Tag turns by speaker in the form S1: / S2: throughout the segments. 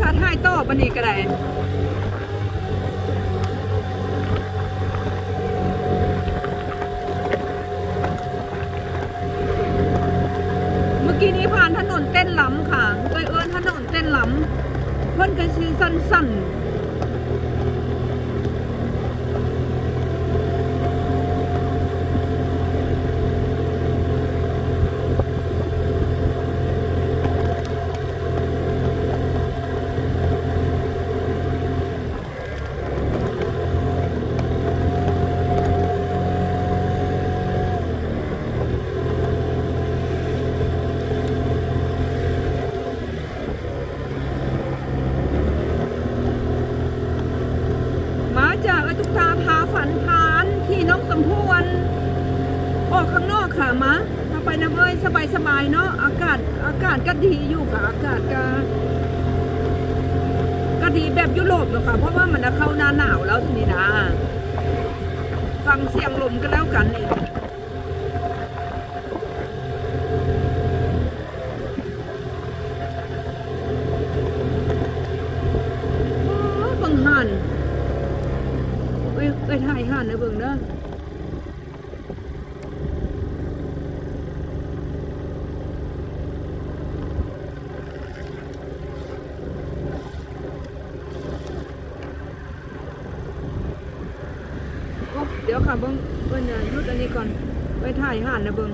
S1: ค่ะถ่ายต่อบันนี้ก็ได้เมื่อกี้นี้ผ่านถนนเต้นล้ำค่ะเอ้ยเอิ้นถนนเต้นล้ำเพิ่นก็ชื่อสั้นๆ มาจากอตุกตาพาฝันพาน ที่น้องสมพวนออกข้างนอกค่ะมามาไปนะเว้ยสบายสบายเนาะอากาศอากาศก็ดีอยู่ค่ะ อากาศก็ก็ดีแบบยุโรปเลยค่ะ เพราะว่ามันเข้าหน้าหนาวแล้วสินี่นะฟังเสียงลมกันแล้วกันนี่โอ้เบิ่งหันเอ้ยเอ้ยถ่ายห่านนะเบิ่งเด้อ ดี๋ยวค่ะเบิ้งเบิ้งเนี่ยรุดอันนี้ก่อนไปถ่ายห่านนะเบิ้ง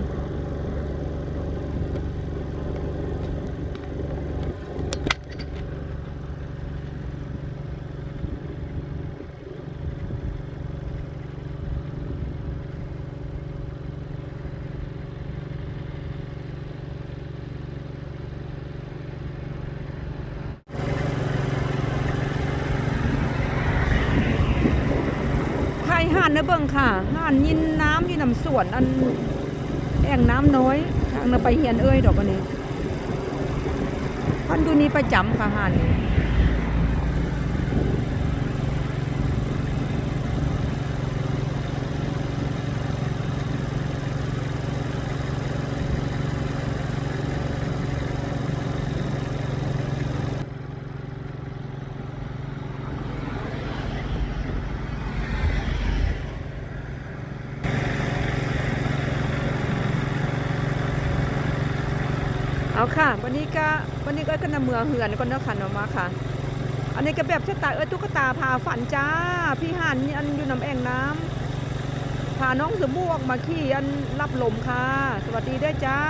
S1: ายห่านนะเบิ่งค่ะห่านยินน้ำอยู่น้ำสวนอันแอ่งน้ำน้อยทางน่ะไปเฮียนเอ้ยดอกอันนี้พันดูนี้ประจำค่ะห่านนี้ เอาค่ะ วันนี้ก็วันนี้ก็กนำเมืองเหือนก็นเนาะค่ะเนาะมาค่ะ อันนี้ก็แบบสไตาเอ้ยตุ๊กตาพาฝันจ้า พี่หันอันอยู่น้ำแอ่งน้ำพาน้องสมบูออกมาขี่อันรับลมค่ะ สวัสดีด้วยจ้า